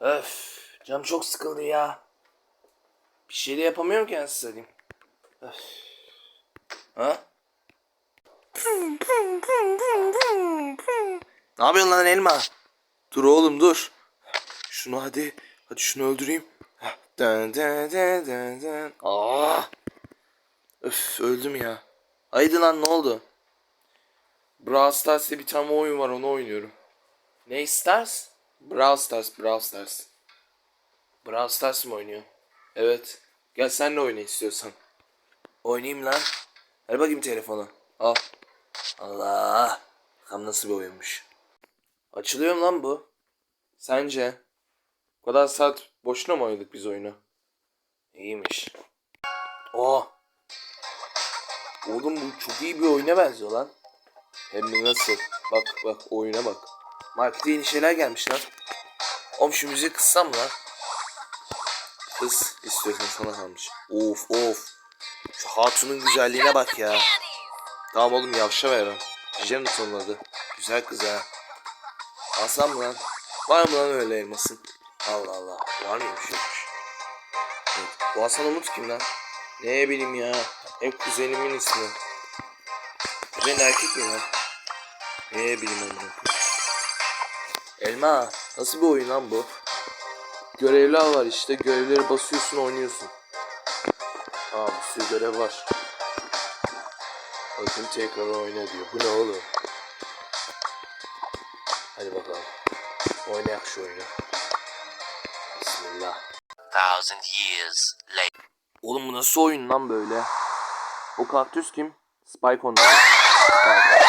Öf, canım çok sıkıldı ya. Bir şey de yapamıyorum ki anasını satayım. Öf. Ha? Ne yapıyorsun lan elma? Dur oğlum dur. Şunu hadi. Hadi şunu öldüreyim. Heh. Dın dın dın dın dın. Aa. Öf öldüm ya. Haydi lan ne oldu? Brawl Stars diye bir tane oyun var onu oynuyorum. Ne Stars? Brawl Stars, Brawl Stars. Brawl Stars mı oynuyor? Evet. Gel sen de oyna istiyorsan. Oynayayım lan. Ver bakayım telefonu. Al. Allah. Bakalım nasıl bir oyunmuş. Açılıyor mu lan bu? Sence? Bu kadar saat boşuna mı oynadık biz oyunu? İyiymiş. Oh. Oğlum bu çok iyi bir oyuna benziyor lan. Hem de nasıl? Bak bak oyuna bak. Markete yeni şeyler gelmiş lan. Oğlum şu müziği kıssam lan? Kız istiyorsan sana kalmış. Of of. Şu hatunun güzelliğine bak ya. Tamam oğlum yavşa ver lan. Janet onun adı. Güzel kız ha. Alsam mı lan? Var mı lan öyle elmasın? Allah Allah. Var mıymış yokmuş. Evet. Bu Hasan Umut kim lan? Ne bileyim ya. Hep kuzenimin ismi. Kuzen erkek mi lan? Ne bileyim onu. Elma. Nasıl bir oyun lan bu? Görevler var işte. Görevleri basıyorsun oynuyorsun. Aa bir sürü görev var. Bakın tekrar oyna diyor. Bu ne oğlum? Hadi bakalım. Oynayak şu oyunu. Bismillah. thousand years later. Oğlum bu nasıl oyun lan böyle? O kaktüs kim? Spike onlar. Karakter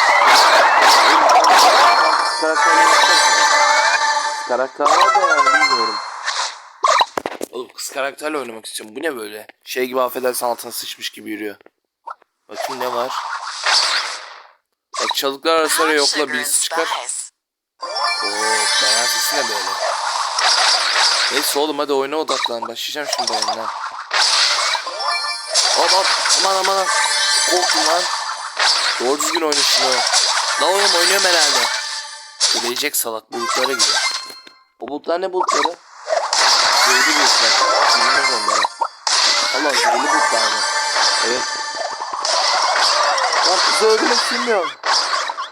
var da yani bilmiyorum. Oğlum kız karakterle oynamak istiyorum. Bu ne böyle? Şey gibi affedersen altına sıçmış gibi yürüyor. Bakayım ne var? Bak çalıklar arasında yokla birisi çıkar. Oo bayan sesi ne böyle? Neyse oğlum hadi oyuna odaklan. Başlayacağım şimdi oyuna. Hop hop aman aman aman. Korktum lan. Doğru düzgün oyna şunu. La oğlum oynuyorum herhalde. Gelecek salak bulutlara gidiyor. O bulutlar ne bulutları? Zehirli bulutlar. Bilmez onlara. Allah zehirli bulutlar mı? Evet. Lan kızı öldürmek bilmiyorum.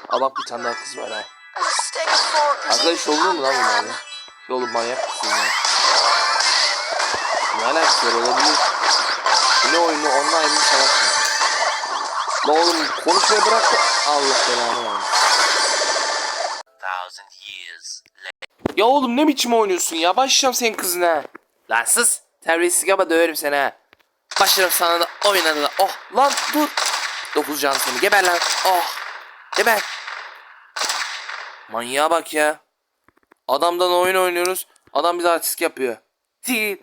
Aa bak bir tane daha kız var ha. Arkadaş olur mu lan bunlarla? Ya Oğlum manyak mısın ya? Ne alakası var olabilir. Ne oyunu online mi savaş mı? La oğlum konuşmayı bırak Allah belanı versin. Ya oğlum ne biçim oynuyorsun ya? Başlayacağım senin kızına. Lan sus. Terbiyesiz ama döverim seni ha. Başlarım sana da oynana da. Oh lan dur. Dokuz can seni. Geber lan. Oh. Geber. Manyağa bak ya. Adamdan oyun oynuyoruz. Adam bize artist yapıyor. Değil.